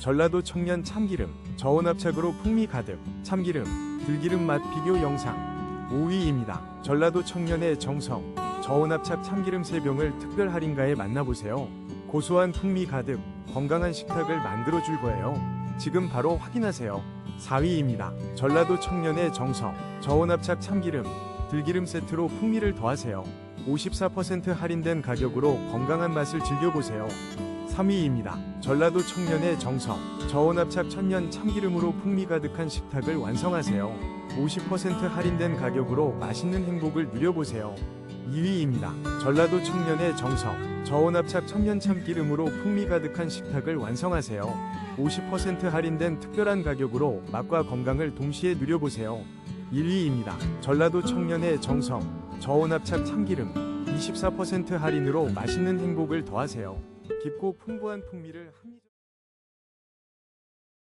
전라도 청년 참기름, 저온압착으로 풍미 가득, 참기름, 들기름 맛 비교 영상 5위입니다. 전라도 청년의 정성, 저온압착 참기름 3병을 특별 할인가에 만나보세요. 고소한 풍미 가득, 건강한 식탁을 만들어 줄 거예요. 지금 바로 확인하세요. 4위입니다. 전라도 청년의 정성, 저온압착 참기름, 들기름 세트로 풍미를 더하세요. 54% 할인된 가격으로 건강한 맛을 즐겨보세요. 3위입니다. 전라도 청년의 정성, 저온압착 천년 참기름으로 풍미 가득한 식탁을 완성하세요. 50% 할인된 가격으로 맛있는 행복을 누려보세요. 2위입니다. 전라도 청년의 정성, 저온압착 천년 참기름으로 풍미 가득한 식탁을 완성하세요. 50% 할인된 특별한 가격으로 맛과 건강을 동시에 누려보세요. 1위입니다. 전라도 청년의 정성, 저온압착 참기름, 24% 할인으로 맛있는 행복을 더하세요. 깊고 풍부한 풍미를 합리적